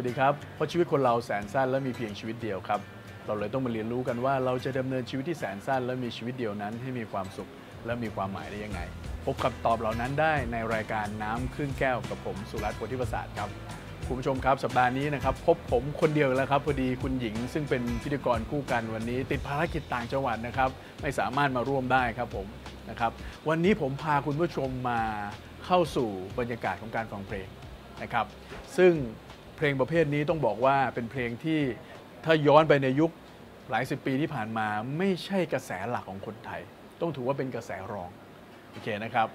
วัสดีครับ เพราะชีวิตคนเราแสนสั้นและมีเพียงชีวิตเดียวครับ เราเลยต้องมาเรียนรู้กันว่าเราจะดำเนินชีวิตที่แสนสั้น และมีชีวิตเดียวนั้น ให้มีความสุขและมีความหมายได้ยังไง พบคำตอบเหล่านั้นได้ในรายการน้ำครึ่งแก้วกับผมสุรัตน์โพธิประสาทครับคุณผู้ชมครับสัปดาห์นี้นะครับพบผมคนเดียวแล้วครับพอดีคุณหญิงซึ่งเป็นพิธีกรคู่กันวันนี้ ติดภารกิจต่างจังหวัดนะครับไม่สามารถมาร่วมได้ครับผมนะครับวันนี้ผมพาคุณผู้ชมมาเข้าสู่บรรยากาศของการฟังเพลงนะครับ ซึ่ง เพลงประเภทนี้ต้องบอกว่าเป็นเพลงที่ถ้าย้อนไปในยุคหลายสิบปีที่ผ่านมาไม่ใช่กระแสหลักของคนไทย ต้องถือว่าเป็นกระแสรองโอเคนะครับ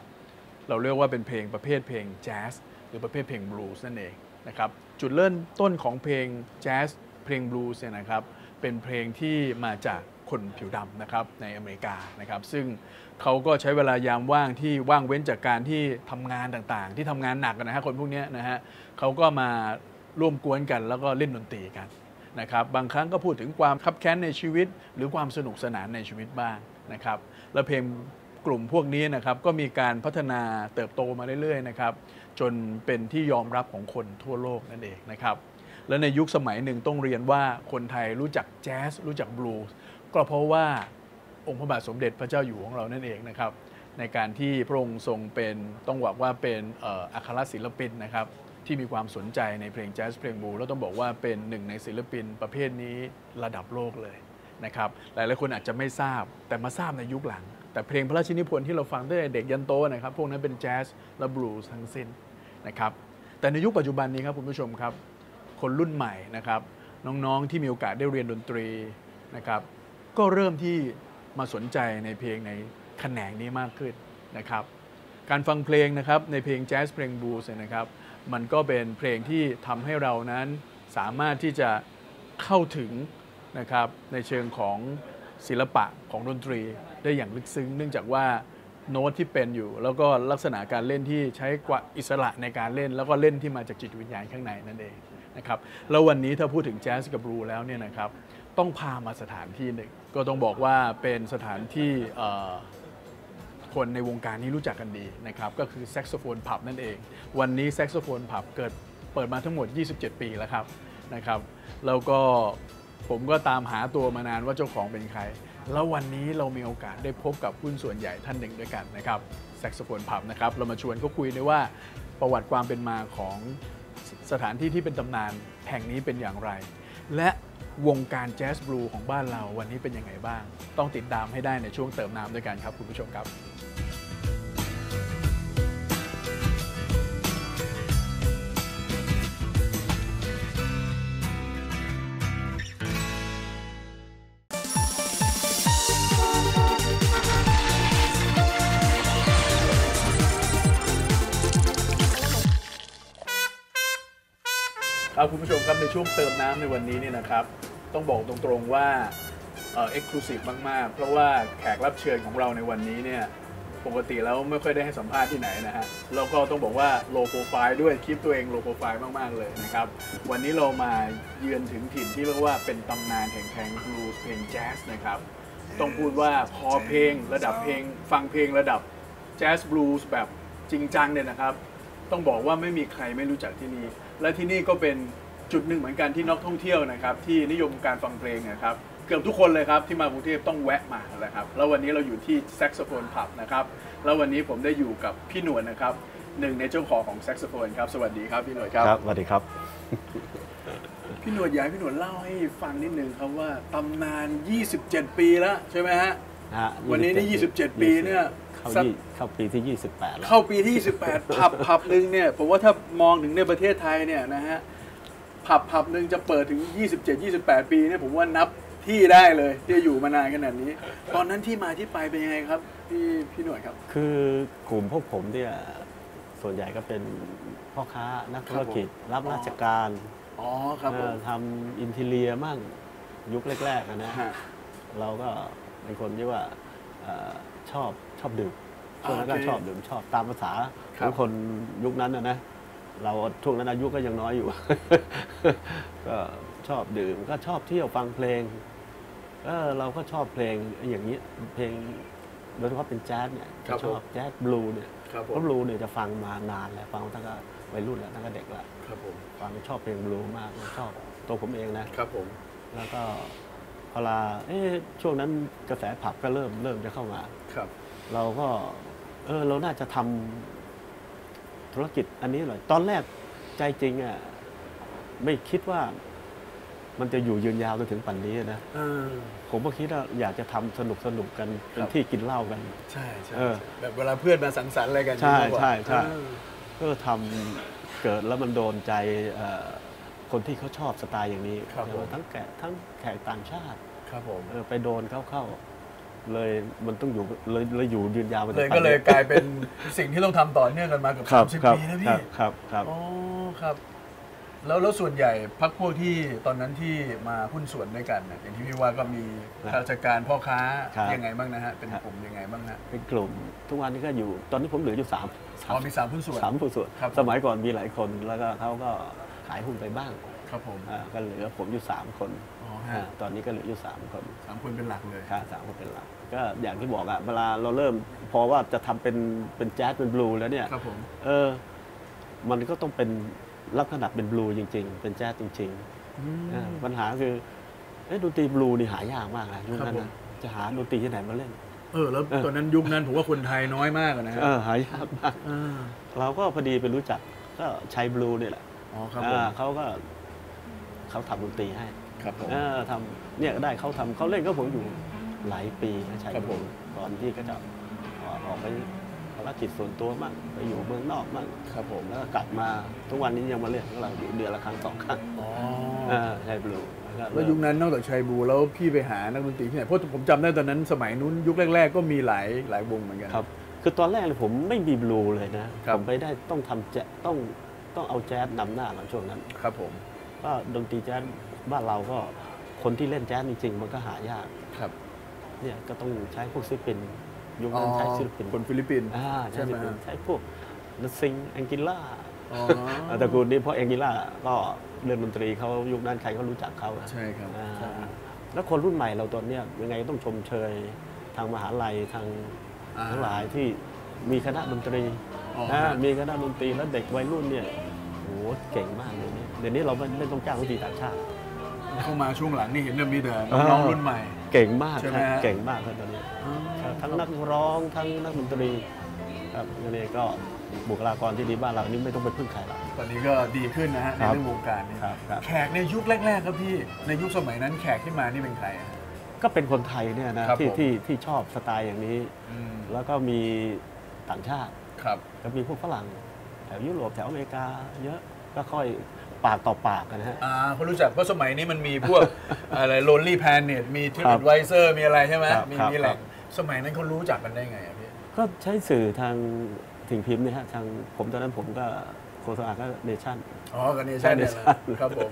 เราเรียกว่าเป็นเพลงประเภทเพลงแจ๊สหรือประเภทเพลงบลูส์นั่นเองนะครับจุดเริ่มต้นของเพลงแจ๊สเพลงบลูส์เนี่ยนะครับเป็นเพลงที่มาจากคนผิวดำนะครับในอเมริกานะครับ ซึ่งเขาก็ใช้เวลายามว่างที่ว่างเว้นจากการที่ทำงานต่างๆ ที่ทำงานหนักนะฮะคนพวกนี้นะฮะเขาก็มา ร่วมกวนกัน แล้วก็เล่นดนตรีกันนะครับบางครั้งก็พูดถึงความคับแค้นในชีวิต หรือความสนุกสนานในชีวิตบ้างนะครับแล้วเพลงกลุ่มพวกนี้นะครับก็มีการพัฒนาเติบโตมาเรื่อยๆนะครับจนเป็นที่ยอมรับของคนทั่วโลกนั่นเองนะครับและในยุคสมัยหนึ่งต้องเรียนว่าคนไทยรู้จักแจ๊สรู้จักบลูส์ก็เพราะว่าองค์พระบาทสมเด็จพระเจ้าอยู่หัวของเรานั่นเองนะครับในการที่พระองค์ทรงเป็นต้องบอกว่าเป็นอัครศิลปินนะครับ ที่มีความสนใจในเพลงแจ๊สเพลงบลูแล้วต้องบอกว่าเป็นหนึ่งในศิลปินประเภทนี้ระดับโลกเลยนะครับหลายๆคนอาจจะไม่ทราบแต่มาทราบในยุคหลัง แต่เพลงพระราชนิพนธ์ที่เราฟังตั้งแต่เด็กยันโตนะครับพวกนั้นเป็นแจ๊สและบลูส์ทั้งสิ้นนะครับแต่ในยุคปัจจุบันนี้ครับคุณผู้ชมครับ คนรุ่นใหม่นะครับน้องๆที่มีโอกาสได้เรียนดนตรีนะครับก็เริ่มที่มาสนใจในเพลงในแขนงนี้มากขึ้นนะครับการฟังเพลงนะครับในเพลงแจ๊สเพลงบลูส์นะครับ มันก็เป็นเพลงที่ทำให้เรานั้นสามารถที่จะเข้าถึงนะครับในเชิงของศิลปะของดนตรีได้อย่างลึกซึ้ง เนื่องจากว่าโน้ตที่เป็นอยู่ แล้วก็ลักษณะการเล่นที่ใช้กว่าอิสระในการเล่น แล้วก็เล่นที่มาจากจิตวิญญาณข้างในนั่นเองนะครับแล้ววันนี้ถ้าพูดถึงแจ๊สกับบลูแล้วเนี่ยนะครับต้องพามาสถานที่หนึ่งก็ต้องบอกว่าเป็นสถานที่ คนในวงการนี้รู้จักกันดีนะครับก็คือแซกโซโฟนผับนั่นเอง วันนี้แซกโซโฟนผับเกิดเปิดมาทั้งหมด 27 ปีแล้วครับนะครับแล้วก็ผมก็ตามหาตัวมานานว่าเจ้าของเป็นใคร แล้ววันนี้เรามีโอกาสได้พบกับหุ้นส่วนใหญ่ท่านหนึ่งด้วยกันนะครับแซกโซโฟนผับนะครับเรามาชวนเขาคุยในว่าประวัติความเป็นมาของสถานที่ที่เป็นตำนานแห่งนี้เป็นอย่างไร และวงการแจ๊สบลูของบ้านเราวันนี้เป็นยังไงบ้าง ต้องติดตามให้ได้ในช่วงเติมน้ำด้วยกันครับคุณผู้ชมครับ คุณผู้ชมครับในช่วงเติมน้ำในวันนี้เนี่ยนะครับ ต้องบอกตรงๆว่าเอ็กซ์คลูซีฟมากๆ เพราะว่าแขกรับเชิญของเราในวันนี้เนี่ยปกติแล้วไม่ค่อยได้ให้สัมภาษณ์ที่ไหนนะฮะแล้วก็ต้องบอกว่าโลโปรไฟล์ด้วยคลิปตัวเองโลโปรไฟล์มาก ๆ เลยนะครับ วันนี้เรามาเยือนถึงถิ่นที่เรียกว่าเป็นตำนานแห่งเพลงบลูส์เพลงแจ๊สนะครับ ต้องพูดว่าพอเพลงระดับเพลง ฟังเพลงระดับแจ๊สบลูส์แบบจริงจังเนี่ยนะครับ ต้องบอกว่าไม่มีใครไม่รู้จักที่นี่ และที่นี่ก็เป็นจุดหนึ่งเหมือนกันที่นักท่องเที่ยวนะครับที่นิยมการฟังเพลงนะครับเกือบทุกคนเลยครับที่มากรุงเทพต้องแวะมาแหละครับแล้ววันนี้เราอยู่ที่แซกโซโฟนผับนะครับแล้ววันนี้ผมได้อยู่กับพี่หนวดนะครับหนึ่งในเจ้าของของแซกโซโฟนครับสวัสดีครับพี่หนวดครับครับสวัสดีครับ พี่หนวดอยากให้พี่หนวดเล่าให้ฟังนิดนึงครับว่าตำนาน 27 ปีแล้วใช่ไหมฮะฮะวันนี้นี่ 27 ปีเนี่ย เข้าสักยี่เข้าปีที่ 28 แล้วเข้าปีที่ 28 ผับผับหนึ่งเนี่ยผมว่าถ้ามองถึงในประเทศไทยเนี่ยนะฮะผับผับหนึ่งจะเปิดถึง 27 28 ปีเนี่ยผมว่านับที่ได้เลยที่อยู่มานานขนาดนี้ ตอนนั้นที่มาที่ไปเป็นยังไงครับพี่พี่หน่วยครับ คือกลุ่มพวกผมเนี่ยส่วนใหญ่ก็เป็นพ่อค้านักธุรกิจรับราชการอ๋อครับผเอ่มอทำอินทีเลียมั่งยุคแรกๆอะนะฮะเราก็เป็นคนที่ว่าเอ่อชอบช อบดื่มช่วงนั้นก็โอเคชอบดื่มชอบตามภาษาคขรัอบงคนยุคนั้นนะนะเราช่วงนั้นอายุก็ยังน้อยอยู่ ก็ชอบดื่มก็ชอบเที่ยวฟังเพลงเออเราก็ชอบเพลงอย่างนี้เพลงโดยเฉพาะเป็นแจ๊สเนี่ยครับจะชอบแจ๊สบลูเนี่ยครับผเพมราะบลูเนี่ยจะฟังมานานแล้วฟังตั้งแต่วัยรุ่นแล้วตั้งแต่เด็กแล้วครับผมฟังชอบเพลงบลูมากชอบตัวผมเองนะครับผมแล้วก็เวลาเอ๊ะช่วงนั้นกระแสผับก็เริ่มเริ่มจะเข้ามาครับ เราก็เออเราน่าจะทำธุรกิจอันนี้หน่อยตอนแรกใจจริงอะไม่คิดว่ามันจะอยู่ยืนยาวจนถึงปัจนนี้นะเออผมก็คิดว่าอยากจะทำสนุกสนุกกันเป็ครันบที่กินเหล้ากัน ใช่ใช่เออแบบเวลาเพื่อนมาสังสรรค์อะไรกันใช่มากกว่าใช่ใช่เออก็ทำเกิดแล้วมันโดนใจเอ่อคนที่เขาชอบสไตล์อย่างนี้ครับใช่ไหมผมทั้งแขกทั้งแขกต่างชาติ ครับผมเออไปโดนเข้า เข้าเลยมันต้องอยู่เลยเลยอยู่ยืนยาวมาถึงเลยปัจก็จุบันเลยกลายเป็นสิ่งที่ต้องทำต่อเนื่องกันมาเกับครับสามสิบครับปีนะครัพี่บครับครับอ๋อครับ แล้วแล้วส่วนใหญ่พักพวกที่ตอนนั้นที่มาหุ้นส่วนด้วยกันเนี่ยอย่างที่พี่ว่าก็มีครับข้าราชการพ่อค้าครับยังไงบ้างนะฮะเป็นครับกลุ่มยังไงบ้างฮะเป็นกลุ่ม ทุกวันนี้ก็อยู่ตอนนี้ผมเหลืออยู่สามอ๋อมีสามหุ้นส่วนสามผู้ส่วนครับสมัยก่อนมีหลายคนแล้วก็เขาก็ขายหุ้นไปบ้างครับผมอ่าก็เหลือผมอยู่สามคนอ๋ออ่า ฮะตอนนี้ก็เหลืออยู่สามคนสามคนเป็นหลักเลยค่าสามคนเป็นหลัก ก็อย่างที่บอกอะเวลาเราเริ่มพอว่าจะทำเป็นเป็นแจ๊สเป็นบลูแล้วเนี่ยครับผมเออ มันก็ต้องเป็นลักษณะเป็นบลูจริง ๆ เป็นแจ๊สจริงอืมๆอ่าปัญหาคือเอ๊ะดนตรีบลูนี่หายากมากนะยุคนั้นครับผมนะจะหาดนตรีที่ไหนมาเล่น เออ แล้วเออตอนนั้นยุคนั้นผมว่าคนไทยน้อยมากอะนะฮะเออหายากมากเออเราก็พอดีไปรู้จักก็ชัยบลูเนี่ยแหละอ๋อครับผมอ่าเขาก็เขาทำดนตรีให้ ครับผมเออทำเนี่ยได้เขาทำเขาเล่นก็ผมอยู่หลายปีนะชัยครับบผลูมก่อนที่ก็จะออกออกไปภารกิจส่วนตัวมั่งไปอยู่เมืองนอกมั่งครับผมแล้วก็กลับมาทุกวันนี้ยังมาเล่นของเราอยู่เดือนละครั้งสองครั้งอ๋ออ่าชัยบลูแล้วยุคนั้นนอกจากชัยบูแล้วพี่ไปหานักดนตรีที่ไหนเพราะผมจำได้ตอนนั้นสมัยนู้นยุคแรก ๆ ก็มีหลายหลายวงเหมือนกัน ครับ คือตอนแรกเลยผมไม่มีบลูเลยนะ ครับ ผมไปได้ต้องทำแจ๊สต้องต้องเอาแจ๊สนำหน้าหลังช่วงนั้น ครับผม ก็ดนตรีแจ๊ส บ้านเราก็คนที่เล่นแจ๊สจริงๆ มันก็หายากครับ เนี่ยก็ต้องใช้พวกศิลปินยุคนั้นใช้ศิลปินคนฟิลิปปินส์อ่าใช้ใช่ไหมศิลปินฮะใช้พวกนัซิงแองกิล่าอ๋อตระกูลนี้เพราะแองกิล่าก็เรื่องดนตรีเขายุคนั้นใครก็รู้จักเขาอะใช่ครับอ่าใช่แล้วคนรุ่นใหม่เราตอนเนี้ยยังไงต้องชมเชยทางมหาลัยทางอ่าทั้งหลายที่มีคณะดนตรีอ๋อนะฮะมีคณะดนตรีแล้วเด็กวัยรุ่นเนี่ยโหเก่งมากเลยเนี่ยเดี๋ยวนี้เราไม่ไม่ต้องจ้างดนตรีต่างชาติ เข้ามาช่วงหลังนี่เห็นเริ่มมีแต่อ่าน้องๆรุ่นใหม่ เก่งมากใช่ไหมครับฮะเก่งมากครับตอนนี้ครับทั้งนักร้องทั้งนักดนตรีครับอันนี่ก็บุคลากรที่ดีบ้านเรานี่ไม่ต้องไปพึ่งใครหรอกตอนนี้ก็ดีขึ้นนะฮะในครับเรื่องวงการนี้ครับครับแขกในยุคแรกๆครับพี่ในยุคสมัยนั้นแขกที่มานี่เป็นใครอะก็เป็นคนไทยเนี่ยนะครับที่ผมที่ที่ชอบสไตล์อย่างนี้อืมแล้วก็มีต่างชาติครับก็มีพวกฝรั่งแถวยุโรปแถวอเมริกาเยอะก็ค่อย ปากต่อปากกันนะฮะอ่าเขารู้จักเพราะสมัยนี้มันมีพวกอะไร Lonely Planet มี t r i ครั p บ Advisor มีอะไรใช่ไหมครับมีครับมีแหล่งครับสมัยนั้นเขารู้จักกันได้ไงอะพี่ก็ใช้สื่อทางสิ่งพิมพ์เนี่ยฮะทางผมตอนนั้นผมก็โฆษณาก็เนชั่นอ๋อกันเนชั่นเนี่ยใช่นะครับผม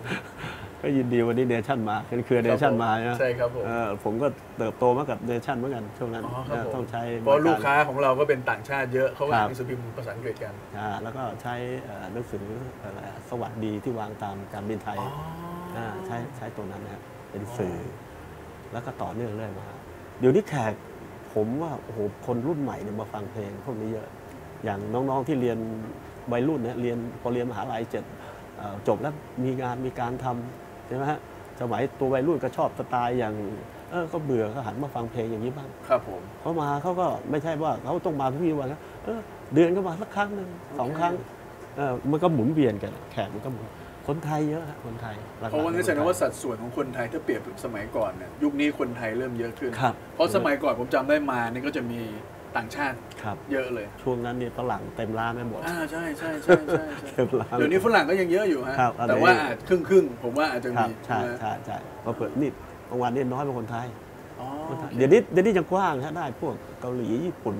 ก็ยินดีวันนี้เนชั่นมาเป็นเครือเนชั่นมาครับผมนะใช่ครับผมเออผมก็เติบโตมากับเนชั่นเหมือนกันช่วงนั้นอ๋อครับผมต้องใช้เพราะลูกค้าของเราก็เป็นต่างชาติเยอะเขาก็ครัอ่านบหนังสือพิมพ์ภาษาอังกฤษกันอ่าแล้วก็ใช้เอ่อหนังสืออะไรอะสวัสดีที่วางตามการบินไทยอ๋ออ่าใช้ใช้ตัวนั้นนะเป็นสื่ออแล้วก็ต่อเนื่องเรื่อยมาเดี๋ยวนี้แขกผมว่าโอ้โหคนรุ่นใหม่เนี่ยมาฟังเพลงพวกนี้เยอะ อย่างน้องๆที่เรียนวัยรุ่นเนี่ยเรียนพอเรียนมหาลัยเจ็ดเอ่อจบแล้วมีงานมีการทำ ใช่ไหมฮะสมัยตัววัยรุ่นก็ชอบสไตล์อย่างเออก็เบื่อก็หันมาฟังเพลงอย่างนี้บ้างครับผมเขามาเขาก็ไม่ใช่ว่าเขาต้องมาทุกวี่วันนะเออเดือนก็มาสักครั้งหนึ่งสองครั้งเออมันก็หมุนเวียนกันแขกมันก็หมุนคนไทยเยอะฮะคนไทยหลักๆเพราะว่างั้นแสดงคไทยว่าสัดส่วนของคนไทยถ้าเปรียบกับสมัยก่อนเนี่ยยุคนี้คนไทยเริ่มเยอะขึ้นครับเพราะสมัยก่อนผมจำได้มานี่ก็จะมี ต่างชาติครับเยอะเลย ช่วงนั้นเนี่ยฝรั่งเต็มร้านไม่หมดอ่าใช่ใช่ใช่ใช่ใช่เต็มร้านเดี๋ยวนี้ฝรั่งก็ยังเยอะอยู่ฮะครับอันนี้แต่ว่าอาจครึ่งครึ่งๆผมว่าอาจจะครัมีบใช่นะใช่ใช่พอเปิดนี่บางวันนี่น้อยเป็นคนไทยอ๋อคนไทยเดี๋ยวนี้เดี๋ยวนี้ยังกว้างฮะได้พวกเกาหลีญี่ปุ่น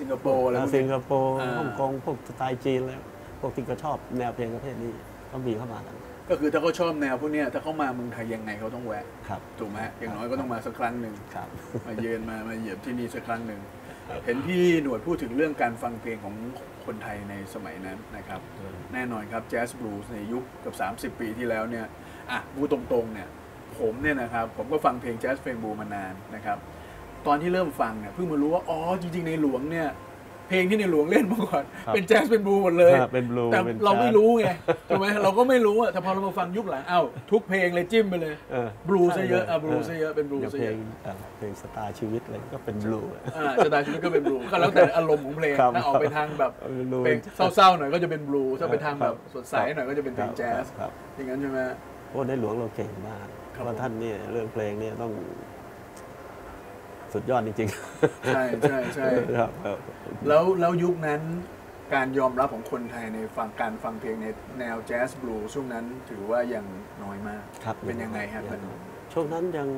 สิงคโปร์อะไรพวกสินี้งคโปร์อ่าฮ่องกงพวกสไตล์จีนแล้ว พวกที่ก็ชอบแนวเพลงประเภทนี้ก็มีเข้ามากันก็คือถ้าเขาชอบแนวพวกเนี้ยถ้าเขามาเมืองไทยยังไงเขาต้องแวะครับถูกไหมฮะอย่างน้อยก็ต้องมาสักครั้งหนึ่งครับมาเยือนมามาเหยียบที่นี่สักครั้งหนึ่ง เห็นพี่หนวดพูดถึงเรื่องการฟังเพลงของคนไทยในสมัยนั้นนะครับ แน่นอนครับแจ๊สบลูส์ในยุคเกับ 30 ปีที่แล้วเนี่ยอะพูดตรงๆเนี่ยผมเนี่ยนะครับผมก็ฟังเพลงแจ๊สเพลงบลูมานานนะครับ ตอนที่เริ่มฟังเนี่ยเพิ่งมารู้ว่า อ๋อ จริงๆในหลวงเนี่ย เพลงที่ในหลวงเล่นมาก่อนครับเป็นแจ๊สเป็นบลูหมดเลยอ่าเป็น blue แต่เป็นเราไม่ jazz รู้ไงถูกไหมเราก็ไม่รู้อะแต่พอเรามาฟังยุคหลังเอ้าทุกเพลงเลยจิ้มไปเลยเออบลูซะเยอะอะใช่บลูซะเยอะเป็นบลูอย่างซะเพลเยงอะเอ่อเพลงสไตล์ชีวิตอะไรก็เป็นบลูอ่าสไตล์ชีวิตก็เป็นบลูก็แล้วแต่อารมณ์ของเพลงครับถ้าออกไปทางแบบเป็นบลูเพลงเศร้าๆหน่อยก็จะเป็นบลูถ้าไปทางคแบรับบสดใสหน่อยก็จะเป็นเพลงแจ๊สครับอย่างนั้นใช่ไหมโอ้ในหลวงเราเก่งมากครับเพราะท่านเนี่ยเรื่องเพลงเนี่ยต้อง สุดยอดจริงใช่ใช่ใช่ๆครับครับแล้วแล้วยุคนั้นการยอมรับของคนไทยในฟังการฟังเพลงในแนวแจ๊สบลูช่วงนั้นถือว่ายังน้อยมากครับเป็นยังไงฮะอมันช่วงนั้นยัง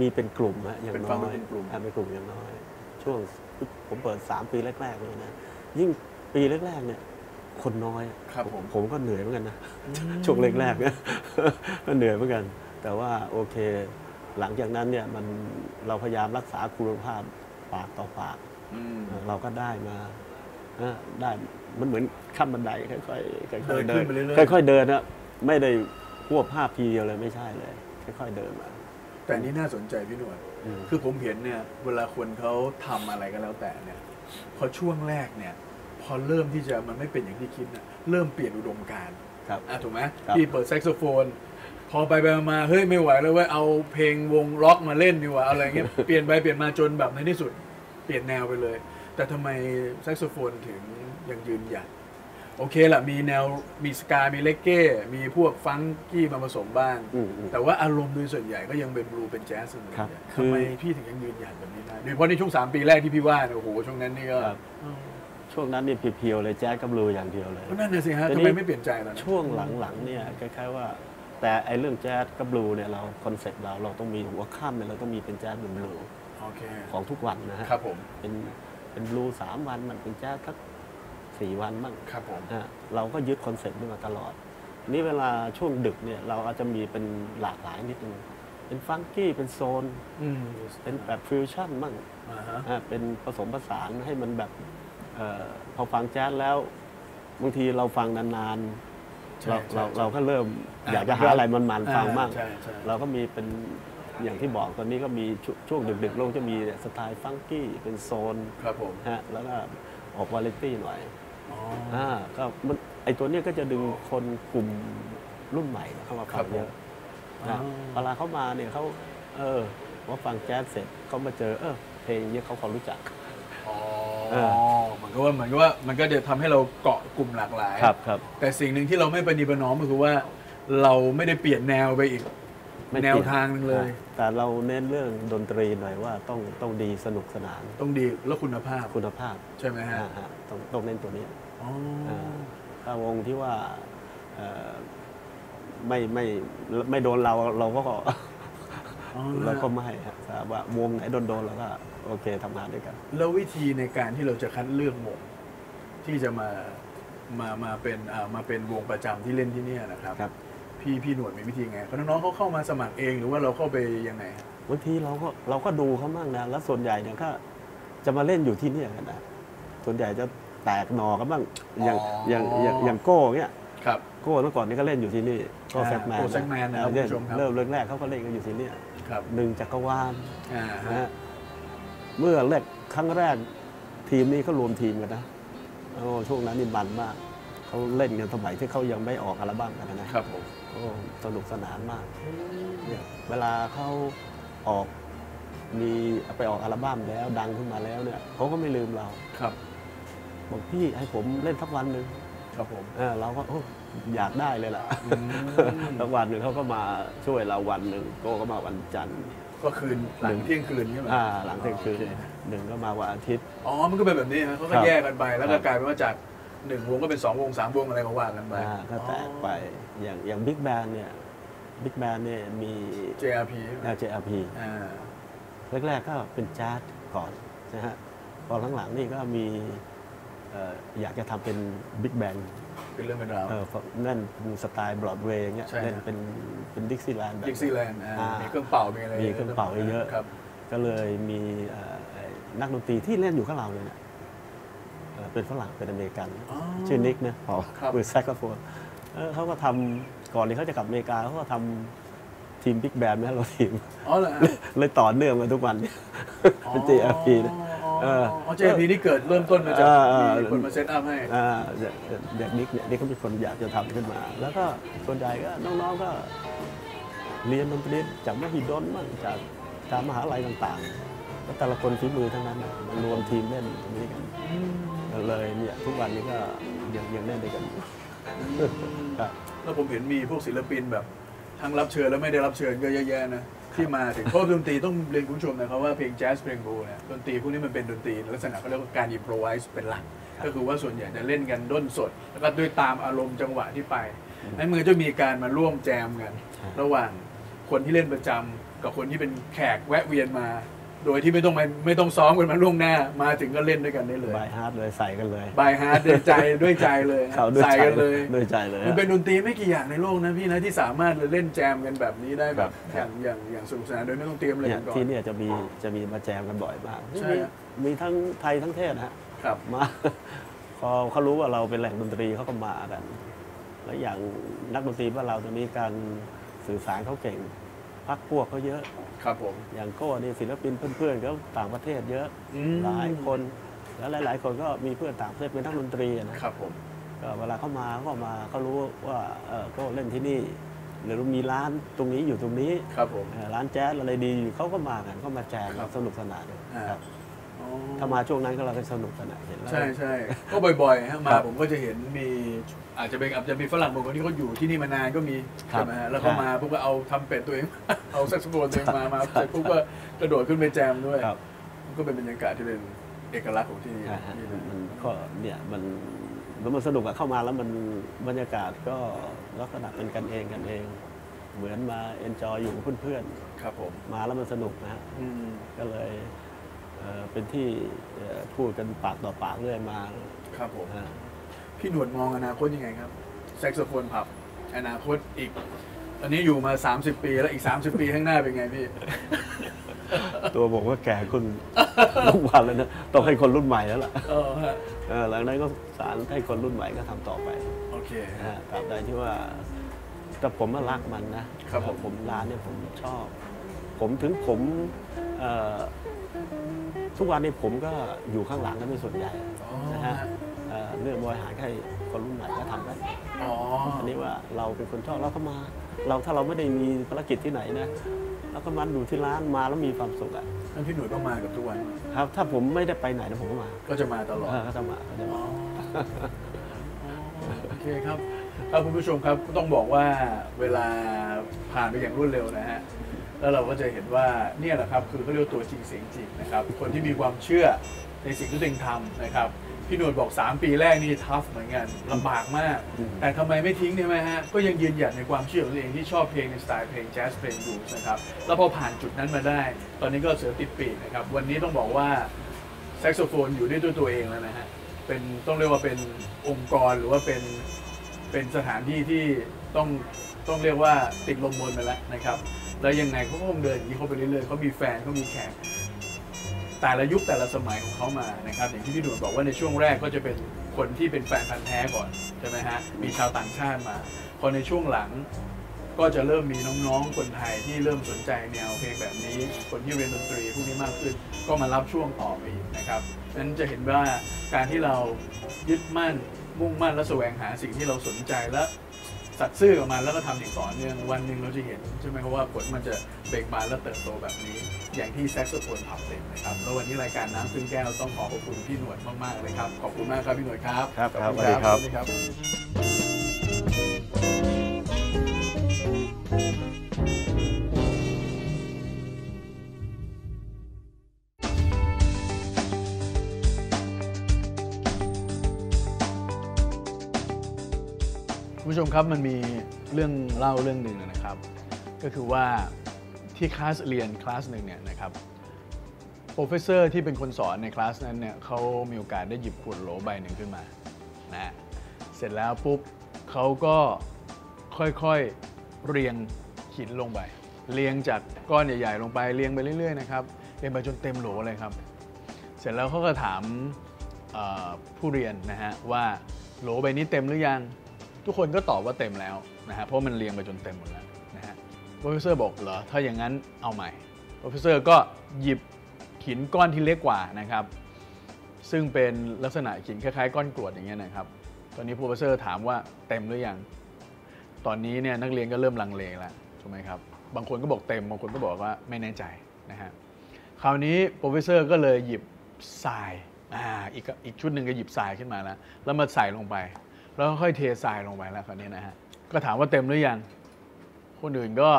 มีเป็นกลุ่มฮะอย่างเป็นน้ฟังอยเป็นกลุ่มอ่าเป็นกลุ่มอย่างน้อย ช่วงผมเปิดสามปีแรกๆเลยนะยิ่งปีแรกๆเนี่ยคนน้อยอะครับผมผมก็เหนื่อยเหมือนกันนะช่วงแรกๆเนี่ยก็เหนื่อยเหมือนกัน แต่ว่าโอเค หลังจากนั้นเนี่ยมันเราพยายามรักษาคุณภาพปากต่อปากอืมเราก็ได้มาเออได้มันเหมือนขั้นบันไดค่อยๆค่อยๆเดินเดิขึ้นนไปเรื่อยๆค่อยๆเดินนะไม่ได้ควบภาพทีเดียวเลยไม่ใช่เลย ค่อยๆเดินมา แต่นี่น่าสนใจพี่หนวดอืมคือผมเห็นเนี่ย เวลาคนเขาทำอะไรก็แล้วแต่เนี่ย พอช่วงแรกเนี่ย พอเริ่มที่จะมันไม่เป็นอย่างที่คิดนะเริ่มเปลี่ยนอุดมการณ์ครับอะถูกไหมครับพี่เปิดแซกโซโฟน พอไปไปมาๆเฮ้ยไม่ไหวแล้วเว้ยเอาเพลงวงล็อกมาเล่นดีกว่าอะไรเงี้ยเปลี่ยนไปเปลี่ยนมาจนแบบในที่สุด เปลี่ยนแนวไปเลย แต่ทำไมแซกโซโฟนถึงยังยืนหยัดโอเคละมีแนวมีสกามีเลกเก้ มีพวกฟังกี้มาผสมบ้างอืมอืมแต่ว่าอารมณ์โดยส่วนใหญ่ก็ยังเป็นบลูเป็นแจ๊สเสมอครับทำไมคือพี่ถึงยังยืนหยัดแบบนี้ได้โดยเฉพาะในช่วง 3 ปีแรกที่พี่ว่าเนี่ยโอ้โหช่วงนั้นนี่ก็ครับช่วงนั้นนี่เพียวๆเลยแจ๊สกับบลูอย่างเดียวเลยก็นั่นน่ะสิฮะแต่ทำนี่ไมไม่เปลี่ยนใจล่ะนะช่วงหลังๆเนี่ยคล้ายๆว่า แต่ไอ้เรื่องแจ๊สกับบลูเนี่ยเราคอนเซ็ปต์เราเราต้องมีหัวข้ามเนี่ยเราต้องมีเป็นแจ๊สเป็นบลูโอเคของทุกวันนะฮะครับผมเป็นเป็นบลูสามวันมันเป็นแจ๊สสักสี่วันบ้างครับผมฮะเราก็ยึดคอนเซ็ปต์นี้มาตลอด นี่เวลาช่วงดึกเนี่ยเราอาจจะมีเป็นหลากหลายนิดนึงเป็นฟังกี้เป็นโซนอืมเป็นแบบฟิวชั่นบ้างอ่าฮะอะเป็นผสมผสานให้มันแบบเออพอฟังแจ๊สแล้วบางทีเราฟังนานๆใช่ เราใช่เราใช่เราก็เริ่มอ่าอยากจะหาอะไรมันๆฟังบ้างใช่ใช่เราก็มีเป็นอย่างที่บอกตอนนี้ก็มีช่วช่วงดึกๆเราจะมีสไตล์ฟังกี้เป็นโซนครับผมฮะแล้วก็ออกวาไรตี้หน่อยอ๋ออ่าก็มันไอตัวเนี้ยก็จะดึงคนกลุ่มรุ่นใหม่เข้ามาครัฟับงผมเยอะนะอ๋อเวลาเขามาเนี่ยเขาเออว่าฟังแจ๊สเสร็จเขามาเจอเออเพลงเนี้ยเขาพอรู้จักอ๋อ เออเหมือนกับว่าเหมือนกับว่ามันก็จะทำให้เราเกาะกลุ่มหลากหลายครับครับแต่สิ่งหนึ่งที่เราไม่ประนีประนอมก็คือว่าเราไม่ได้เปลี่ยนแนวไปอีกไม่แนเปวลี่ยทางหนึงเลย แต่เราเน้นเรื่องดนตรีหน่อยว่าต้องต้องดีสนุกสนาน ต้องดีและคุณภาพคุณภาพใช่ไหมฮะอ่าฮะต้องต้องเน้นตัวนี้อ๋ออ่าถ้าวงที่ว่าเอ่อไม่ไม่ไม่โดนเราเราก็ อ๋อเราก็ไม่ฮะแต่ว่าวงไหนโดนโดนเราก็โอเคทำงานด้วยกัน แล้ววิธีในการที่เราจะคัดเลือกวงที่จะมามามาเป็นอ่ามาเป็นวงประจำที่เล่นที่เนี่ยนะครับครับ พี่พี่หนวดมีวิธีไงเพราะน้องๆเขาเข้ามาสมัครเองหรือว่าเราเข้าไปยังไงฮะบางทีเราก็เราก็ดูเขามั่งนะแล้วส่วนใหญ่เนี่ยก็จะมาเล่นอยู่ที่เนี่ยกันนะส่วนใหญ่จะแตกหนอกันบ้างอย่างอย่างอย่างอย่างโก้เนี่ยครับโก้เมื่อก่อนนี่ก็เล่นอยู่ที่นี่โก้อ่าแซกแมนโก้แซกแมนนะครับเล่นคุณผู้ชมครับเริ่มแรกๆเขาก็เล่นกันอยู่ที่เนี่ยครับ หนึ่งจักรวาลอ่านะฮะฮะเมื่อแรกครั้งแรกทีมนี้เขารวมทีมกันนะโอ้ช่วงนั้นนี่มันมากเขาเล่นกันสมัยที่เขายังไม่ออกอัลบั้มกันนะครับผมโอ้สนุกสนานมากเนี่ยเวลาเขาออกมีไปออกอัลบั้มแล้วดังขึ้นมาแล้วเนี่ยเขาก็ไม่ลืมเราครับบอกพี่ให้ผมเล่นสักวันหนึ่ง ครับผมเออเราก็โอ้อยากได้เลยล่ะอืมสักวันหนึ่งเขาก็มาช่วยเราวันหนึ่งโก้ก็มาวันจันทร์ก็คืนหลังเที่ยงคืนใช่ไหมอ่าหลังเที่ยงคืนโอเหนึ่งก็มาวันอาทิตย์อ๋อมันก็เป็นแบบนี้ฮะเขาก็ครับแยกกันไปแล้วก็ครับกลายเป็นว่าจากหนึ่งวงก็เป็นสองวงสามวงอะไรก็ว่ากันไปอ่าก็แตกไปอย่างอย่างบิ๊กแบนเนี่ยบิ๊กแบนเนี่ยมี JRP LJRP อ่าแรกๆก็เป็นแจ๊สก่อนนะฮะพอหลังๆนี่ก็มีเอ่ออยากจะทำเป็นบิ๊กแบนเป็นเรื่องเป็นราวเออนั่นเป็นสไตล์บรอดเวย์เงี้ยใช่ฮะเล่นเป็นเป็นดิกซี่แลนด์ดิกซี่แลนด์อ่ามีเครื่องเป่ามีอะไรมีเครื่องเป่าเยอะครับก็เลยมีเอ่อไอ้นักดนตรีที่เล่นอยู่ข้างเราเลยเนี่ยเอ่อเป็นฝรั่งเป็นอเมริกันอ๋อชื่อนิกนะพอครับมือแซกโซโฟนเออเขาก็ทำก่อนที่เขาจะกลับอเมริกาเขาก็ทำทีมบิ๊กแบนด์ไหมเราทีมอ๋อเหรอฮะเลยต่อเนื่องมาทุกวันเนี่ยเป็น JRP นะอ๋อ เอออ๋อ JRP นี่เกิดเริ่มต้นมาจากเออเออมีคนมาเซตอัพให้อ่าเด็กเด็กนิกเนี่ยนี่เขาเป็นคนอยากจะทำขึ้นมา แล้วก็ส่วนใหญ่ก็น้องๆก็เรียนดนตรีจากมหิดลบ้างจากตามมหาลัยต่างๆแล้วแต่ละคนฝีมือทั้งนั้นน่ะมารวมทีมเล่นตรงนี้กันเลยเนี่ยทุกวันนี้ก็ยังยังเล่นด้วยกันอยู่ครับแล้วผมเห็นมีพวกศิลปินแบบทั้งรับเชิญและไม่ได้รับเชิญก็เยอะแยะนะ ที่มาถึงเพราะดนตรีต้องเรียนคุณผู้ชมนะครับว่าเพลงแจ๊สเพลงบลูเนี่ยดนตรีพวกนี้มันเป็นดนตรีลักษณะเขาเรียกว่าการอิมพรไวส์เป็นหลัก ก็คือว่าส่วนใหญ่จะเล่นกันด้นสด แล้วก็ด้วยตามอารมณ์จังหวะที่ไปนั้นมันก็จะมีการมาร่วมแจมกัน ระหว่างคนที่เล่นประจำกับคนที่เป็นแขกแวะเวียนมา โดยที่ไม่ต้องมาไม่ต้องซ้อมกันมาล่วงหน้า มาถึงก็เล่นด้วยกันได้เลยบายฮาร์ดเลยใส่กันเลยบายฮาร์ดด้วยใจด้วยใจเลยฮะเขาด้วยใส่ใจกันเลยด้วยใจเลยมันเป็นดนตรีไม่กี่อย่างในโลกนะพี่นะที่สามารถเล่นแจมกันแบบนี้ได้แบบคอรัย่าบงอย่างอย่างสนุกสนานโดยไม่ต้องเตรียมอะไรเนี่ยกันก่อนที่เนี่ยจะมีจะมีมาแจมกันบ่อยมากใช่มีฮะมีทั้งไทยทั้งเทศนะฮะครับมาพอเขารู้ว่าเราเป็นแหล่งดนตรีเขาก็มากัน แล้วอย่างนักดนตรีบ้านเราตอนนี้การสื่อสารเขาเก่ง พักพวกเขาเยอะ ครับผม อย่างโก้นี่ศิลปินเพื่อนๆเขาต่างประเทศเยอะอืม หลายคน แล้วหลาย ๆ คนก็มีเพื่อนต่างประเทศเป็นนักดนตรีอะนะ ครับผม ก็เวลาเขามาเขาก็มาเขารู้ว่าเออโก็เล่นที่นี่ หรือมีร้านตรงนี้อยู่ตรงนี้ครับผม เอ่อร้านแจ๊สอะไรดีอยู่เขาก็มากันเขามาแจมครับ สนุกสนานเลยอ่าครับอ๋อ ถ้ามาช่วงนั้นก็เราก็สนุกสนานเห็นแล้ว ใช่ใช่ก็บ่อยๆฮะมาครับผมก็จะเห็นมีอาจจะเป็นอาจจะมีฝรั่งบางคนที่เขาอยู่ที่นี่มานานก็มีครับใช่ไหมฮะแล้วเขาใช่มาปุ๊บก็เอาทำเป็ดตัวเอง เอาแซกโซโฟนตัวเองมามาใช่เสร็จปุ๊บก็กระโดดขึ้นไปแจมด้วยครับมันก็เป็นบรรยากาศที่เป็นเอกลักษณ์ของที่นี่ใช่ฮะนี่มันนะมันก็เนี่ยมันแล้วมันสนุกอะเข้ามาแล้วมันบรรยากาศก็ลักษณะเป็นกันเองกันเอง เหมือนมาเอนจอยอยู่กับเพื่อนครับผมๆมาแล้วมันสนุกนะฮะอืมก็เลย เอ่อเป็นที่เอ่อพูดกันปากต่อปากเรื่อยมาครับผมฮะพี่หนวดมองอนาคตยังไงครับแซกโซโฟนผับอนาคตอีก ตอนนี้อยู่มา 30 ปีแล้วอีก 30 ปีข้างหน้าเป็นไงพี่ ตัวผมก็แก่ขึ้นทุกวันแล้วนะต้องให้คนรุ่นใหม่แล้วล่ะเออฮะเออหลังนั้นก็สารให้คนรุ่นใหม่ก็ทำต่อไปโอเคนะฮะตราบใดที่ว่าแต่ผมมารักมันนะครับผมผมร้านเนี่ยผมชอบ ผมถึงผมเอ่อ ทุกวันนี้ผมก็อยู่ข้างหลังกันเป็นส่วนใหญ่อ๋อนะฮะเอ่อเรื่องบริหารให้คนรุ่นใหม่ก็ทำกันอ๋ออันนี้ว่าเราเป็นคนชอบเราก็มา เราถ้าเราไม่ได้มีภารกิจที่ไหนนะเราก็มาดูที่ร้านมาแล้วมีความสุขอะนั่นพี่หนุ่ยต้องมากับทุกวัน ครับ ถ้าผมไม่ได้ไปไหนนะผมก็มาก็จะมาตลอด เออก็จะมาก็จะอ๋มาอโอเคครับครับคุณผู้ชมครับต้องบอกว่าเวลาผ่านไปอย่างรวดเร็วนะฮะ แล้วเราก็จะเห็นว่าเนี่ยแหละครับคือเขาเรียกว่าตัวจริงเสียงจริงนะครับคนที่มีความเชื่อในสิ่งที่ตัวเองทำนะครับพี่หนวดบอก 3 ปีแรกนี่ทัฟเหมือนกันลำบากมาก แต่ทำไมไม่ทิ้งเนี่ยไหมฮะ ก็ยังยืนหยัดในความเชื่อของตัวเองที่ชอบเพลงในสไตล์เพลงแจ๊สเพลงบลูส์นะครับ แล้วพอผ่านจุดนั้นมาได้ ตอนนี้ก็เสือติดปีกนะครับ วันนี้ต้องบอกว่าแซกโซโฟนอยู่ด้วยตัวตัวเองแล้วนะฮะ เป็นต้องเรียกว่าเป็นองค์กรหรือว่าเป็นเป็นสถานที่ที่ต้องต้องเรียกว่าติดลมบนไปแล้วนะครับ แล้วยังไงเขาก็คงเดินอย่างนี้เขาไปเรื่อยๆเขามีแฟนเขามีแขกแต่ละยุคแต่ละสมัยของเขามานะครับอย่างที่พี่ดุลบอกว่าในช่วงแรกก็จะเป็นคนที่เป็นแฟนพันธ์แท้ก่อนใช่ไหมฮะมีชาวต่างชาติมาพอในช่วงหลังก็จะเริ่มมีน้องๆ คนไทยที่เริ่มสนใจแนวเพลงแบบนี้ คนที่เรียนดนตรีพวกนี้มากขึ้น ก็มารับช่วงต่อไปอีกนะครับนั้นจะเห็นว่าการที่เรายึดมั่นมุ่งมั่นและแสวงหาสิ่งที่เราสนใจและ สัตย์ซื่อกับมันแล้วก็ทำอย่างต่อเนื่องวันหนึ่งเราจะเห็นใช่ไหมครับว่าผลมันจะเบ่งบานและเติบโตแบบนี้ อย่างที่แซกโซโฟนผับเป็นนะครับแล้ววันนี้รายการน้ำพึ่งแก้วต้องขอขอบคุณพี่หนวดมากๆเลยครับขอบคุณมากครับพี่หนวดครับครับขอบคุณครับสวัสดีครับ ชมครับมันมีเรื่องเล่าเรื่องหนึ่งนะครับ ก็คือว่าที่คลาสเรียนคลาสหนึ่งเนี่ยนะครับโปรเฟสเซอร์ที่เป็นคนสอนในคลาสนั้นเนี่ยเขามีโอกาสได้หยิบขวดโหลใบหนึ่งขึ้นมานะเสร็จแล้วปุ๊บเขาก็ค่อยๆเรียงหินลงไปเรียงจากก้อนใหญ่ๆลงไปเรียงไปเรื่อยๆนะครับเรียงไปจนเต็มโหลเลยครับ เสร็จแล้วเขาก็ถามผู้เรียนนะฮะว่าโหลใบนี้เต็มหรือยัง ทุกคนก็ตอบว่าเต็มแล้วนะฮะเพราะมันเรียงไปจนเต็มหมดแล้วนะฮะโปรเฟสเซอร์บอกเหรอถ้าอย่างนั้นเอาใหม่โปรเฟสเซอร์ก็หยิบหินก้อนที่เล็กกว่านะครับ ซึ่งเป็นลักษณะหินคล้ายๆ ก้อนกรวดอย่างเงี้ยนะครับ ตอนนี้โปรเฟสเซอร์ถามว่าเต็มหรือยังตอนนี้เนี่ยนักเรียนก็เริ่มลังเลแล้วถูกไหมครับบางคนก็บอกเต็มบางคนก็บอกว่าไม่แน่ใจนะฮะคราวนี้โปรเฟสเซอร์ก็เลยหยิบทรายอ่าอีกอีกชุดหนึ่งก็หยิบทรายขึ้นมาแล้วแล้วมาใส่ลงไป แล้วค่อยเททรายลงไปแล้วคราวนี้นะฮะก็ถามว่าเต็มหรือยังคนอื่นก็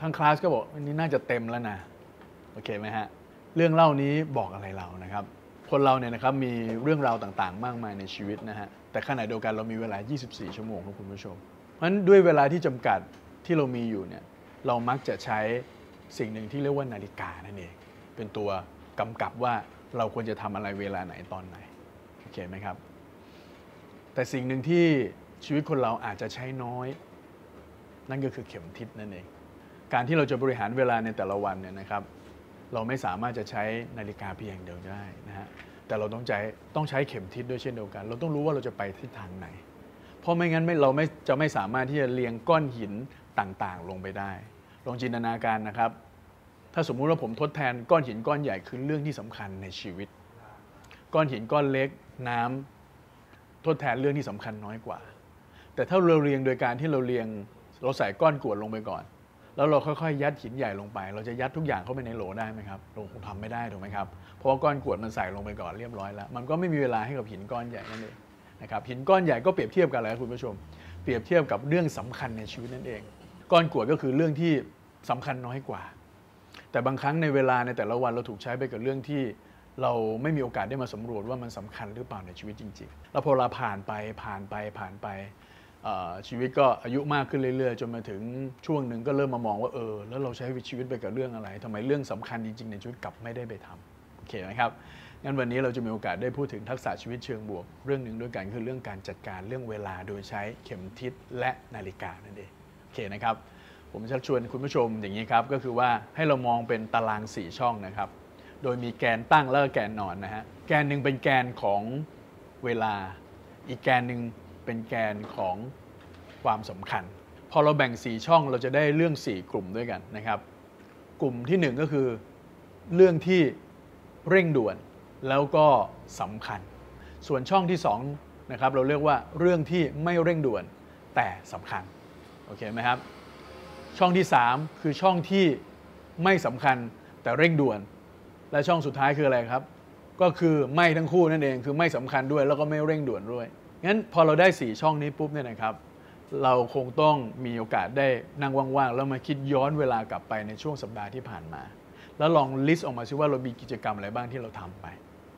ทั้งคลาสก็บอกอันนี้น่าจะเต็มแล้วนะโอเคไหมฮะเรื่องเล่านี้บอกอะไรเรานะครับ คนเราเนี่ยนะครับมีเรื่องราวต่างๆ มากมายในชีวิตนะฮะแต่ขณะเดียวกันเรามีเวลา 24 ชั่วโมงครับคุณผู้ชม เพราะฉะนั้นด้วยเวลาที่จำกัดที่เรามีอยู่เนี่ยเรามักจะใช้สิ่งหนึ่งที่เรียกว่านาฬิกานั่นเองเป็นตัวกำกับว่าเราควรจะทำอะไรเวลาไหนตอนไหนโอเคไหมครับ แต่สิ่งหนึ่งที่ชีวิตคนเราอาจจะใช้น้อย นั่นก็คือเข็มทิศนั่นเอง การที่เราจะบริหารเวลาในแต่ละวันเนี่ยนะครับ เราไม่สามารถจะใช้นาฬิกาเพียงเดียวได้นะฮะแต่เราต้องใช้ต้องใช้เข็มทิศด้วยเช่นเดียวกัน เราต้องรู้ว่าเราจะไปทิศทางไหน เพราะไม่งั้นไม่เราไม่จะไม่สามารถที่จะเรียงก้อนหินต่างๆ ลงไปได้ ลองจินตนาการนะครับ ถ้าสมมุติว่าผมทดแทนก้อนหินก้อนใหญ่คือเรื่องที่สำคัญในชีวิต ก้อนหินก้อนเล็กน้ำ ทดแทนเรื่องที่สำคัญน้อยกว่า แต่ถ้าเราเรียงโดยการที่เราเรียงเราใส่ก้อนกรวดลงไปก่อน แล้วเราค่อยๆ ยัดหินใหญ่ลงไป เราจะยัดทุกอย่างเข้าไปในโหลได้ไหมครับเราคงทำไม่ได้ถูกไหมครับเพราะว่าก้อนกรวดมันใส่ลงไปก่อนเรียบร้อยแล้ว มันก็ไม่มีเวลาให้กับหินก้อนใหญ่นั่นเองนะครับหินก้อนใหญ่ก็เปรียบเทียบกันเลยครับคุณผู้ชม เปรียบเทียบกับเรื่องสำคัญในชีวิตนั่นเอง ก้อนกรวดก็คือเรื่องที่สำคัญน้อยกว่า แต่บางครั้งในเวลาในแต่ละวันเราถูกใช้ไปกับเรื่องที่ เราไม่มีโอกาสได้มาสำรวจว่ามันสำคัญหรือเปล่าในชีวิตจริงๆ แล้วพอเราผ่านไปผ่านไปผ่านไปชีวิตก็อายุมากขึ้นเรื่อยๆ จนมาถึงช่วงหนึ่งก็เริ่มมามองว่าเออ แล้วเราใช้ชีวิตไปกับเรื่องอะไรทำไมเรื่องสำคัญจริงๆ ในชีวิตกลับไม่ได้ไปทำโอเคไหมครับงั้นวันนี้เราจะมีโอกาสได้พูดถึงทักษะชีวิตเชิงบวก เรื่องหนึ่งด้วยกันคือเรื่องการจัดการเรื่องเวลาโดยใช้เข็มทิศและนาฬิกานั่นเองโอเคนะครับผมชักชวนคุณผู้ชมอย่างนี้ครับก็คือว่าให้เรามองเป็นตาราง 4 ช่องนะครับ โดยมีแกนตั้งแล้วแกนนอนนะฮะ แกนหนึ่งเป็นแกนของเวลา อีกแกนหนึ่งเป็นแกนของความสำคัญ พอเราแบ่ง 4 ช่องเราจะได้เรื่อง 4 กลุ่มด้วยกันนะครับ กลุ่มที่ 1 ก็คือเรื่องที่เร่งด่วนแล้วก็สำคัญ ส่วนช่องที่2นะครับเราเรียกว่าเรื่องที่ไม่เร่งด่วนแต่สำคัญ โอเคไหมครับ ช่องที่ 3 คือช่องที่ไม่สำคัญแต่เร่งด่วน และช่องสุดท้ายคืออะไรครับ ก็คือไม่ทั้งคู่นั่นเองคือไม่สำคัญด้วยแล้วก็ไม่เร่งด่วนด้วยงั้นพอเราได้ 4 ช่องนี้ปุ๊บเนี่ยนะครับ เราคงต้องมีโอกาสได้นั่งว่างๆแล้วมาคิดย้อนเวลากลับไปในช่วงสัปดาห์ที่ผ่านมา แล้วลองลิสต์ออกมาซิว่าเรามีกิจกรรมอะไรบ้างที่เราทำไป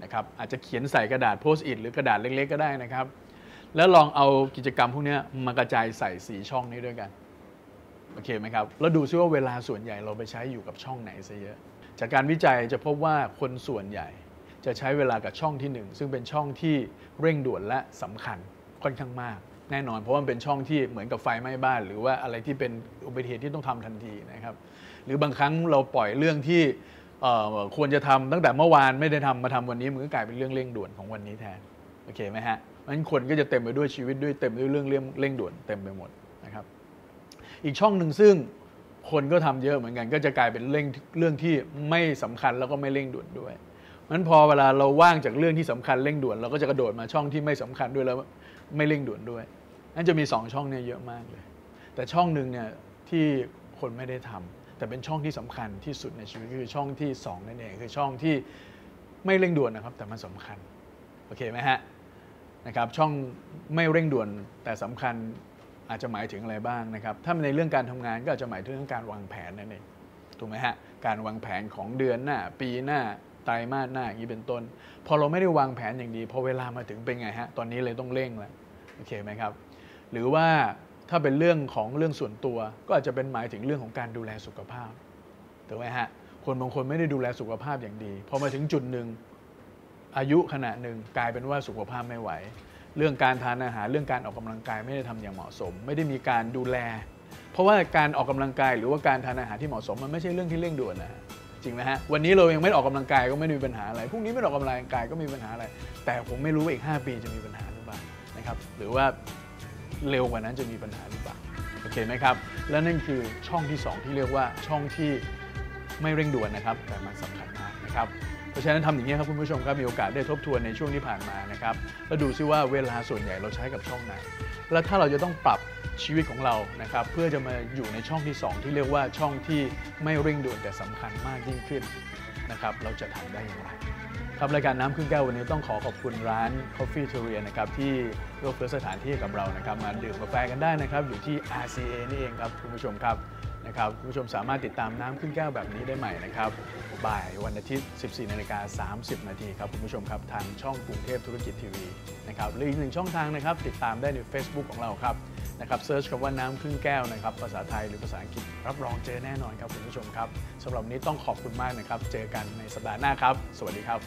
นะครับอาจจะเขียนใส่กระดาษโพสต์อิทหรือกระดาษเล็กๆ ก็ได้นะครับ แล้วลองเอากิจกรรมพวกนี้มากระจายใส่สีช่องนี้ด้วยกันโอเคไหมครับแล้วดูซิว่าเวลาส่วนใหญ่เราไปใช้อยู่กับช่องไหนซะเยอะ จากการวิจัยจะพบว่าคนส่วนใหญ่ จะใช้เวลากับช่องที่ 1 ซึ่งเป็นช่องที่เร่งด่วนและสำคัญค่อนข้างมาก แน่นอนเพราะมันเป็นช่องที่เหมือนกับไฟไหม้บ้าน หรือว่าอะไรที่เป็นอุบัติเหตุที่ต้องทำทันทีนะครับ หรือบางครั้งเราปล่อยเรื่องที่ควรจะทำตั้งแต่เมื่อวานไม่ได้ทำมาทำวันนี้มันก็กลายเป็นเรื่องเร่งด่วนของวันนี้แทนโอเคไหมฮะนั้นคนก็จะเต็มไปด้วยชีวิตด้วยเต็มด้วยเรื่องเร่งเร่งด่วนเต็มไปหมดนะครับ อีกช่องหนึ่งซึ่ง คนก็ทำเยอะเหมือนกัน ก็จะกลายเป็นเรื่องเรื่องที่ไม่สำคัญแล้วก็ไม่เร่งด่วนด้วยนั้นพอเวลาเราว่างจากเรื่องที่สำคัญเร่งด่วนเราก็จะกระโดดมาช่องที่ไม่สำคัญด้วยแล้วไม่เร่งด่วนด้วยนั่นจะมีสองช่องเนี่ยเยอะมากเลย แต่ช่องหนึ่งเนี่ยที่คนไม่ได้ทำแต่เป็นช่องที่สำคัญที่สุดในชีวิตคือช่องที่สองนั่นเองคือช่องที่ไม่เร่งด่วนนะครับ แต่มันสำคัญโอเคไหมฮะนะครับช่องไม่เร่งด่วนแต่สำคัญ อาจจะหมายถึงอะไรบ้างนะครับ ถ้าในเรื่องการทำงานก็อาจจะหมายถึงเรื่องการวางแผนนั่นเองถูกไหมฮะการวางแผนของเดือนหน้า ปีหน้าไตรมาสหน้าอย่างนี้เป็นต้น พอเราไม่ได้วางแผนอย่างดีพอเวลามาถึงเป็นไงฮะตอนนี้เลยต้องเร่งแล้วโอเคไหมครับ หรือว่าถ้าเป็นเรื่องของเรื่องส่วนตัว ก็อาจจะเป็นหมายถึงเรื่องของการดูแลสุขภาพถูกไหมฮะคนบางคนไม่ได้ดูแลสุขภาพอย่างดีพอมาถึงจุดหนึ่งอายุขณะหนึ่งกลายเป็นว่าสุขภาพไม่ไหว เรื่องการทานอาหารเรื่องการออกกำลังกายไม่ได้ทำอย่างเหมาะสม ไม่ได้มีการดูแล เพราะว่าการออกกำลังกายหรือว่าการทานอาหารที่เหมาะสมมันไม่ใช่เรื่องที่เร่งด่วนนะจริงไหมฮะวันนี้เรายังไม่ออกกำลังกายก็ไม่มีปัญหาอะไรพรุ่งนี้ไม่ออกกำลังกายก็มีปัญหาอะไร แต่ผมไม่รู้ว่าอีก 5 ปีจะมีปัญหาหรือเปล่านะครับหรือว่าเร็วกว่านั้นจะมีปัญหาหรือเปล่าโอเคไหมครับและนั่นคือช่องที่ 2 ที่เรียกว่าช่องที่ไม่เร่งด่วนนะครับแต่มันสำคัญมากนะครับ เพราะฉะนั้นทำอย่างนี้ครับคุณผู้ชมครับมีโอกาสได้ทบทวนในช่วงที่ผ่านมานะครับแล้วดูซิว่าเวลาส่วนใหญ่เราใช้กับช่องไหน แล้วถ้าเราจะต้องปรับชีวิตของเรานะครับเพื่อจะมาอยู่ในช่องที่ 2 ที่เรียกว่าช่องที่ไม่เร่งด่วนแต่สำคัญมากยิ่งขึ้นนะครับเราจะทำได้อย่างไรครับรายการน้ำครึ่งแก้ววันนี้ต้องขอขอบคุณร้าน Coffee t o r i a นะครับที่เลือกเฟื้อสถานที่กับเรานะครับมาดื่มกาแฟกันได้นะครับอยู่ที่ RCA นี่เองครับคุณผู้ชมครับ นะครับคุณผู้ชมสามารถติดตามน้ำครึ่งแก้วแบบนี้ได้ใหม่นะครับบ่ายวันอาทิตย์ 14นาฬิกา30 นาทีครับคุณผู้ชมครับทางช่องกรุงเทพธุรกิจทีวีนะครับหรืออีกหนึ่งช่องทางนะครับ ติดตามได้ใน Facebook ของเราครับนะครับเซิร์ชคำว่าน้ำครึ่งแก้วนะครับ ภาษาไทยหรือภาษาอังกฤษรับรองเจอแน่นอนครับคุณผู้ชมครับสำหรับวันนี้ต้องขอบคุณมากนะครับ เจอกันในสัปดาห์หน้าครับ สวัสดีครับ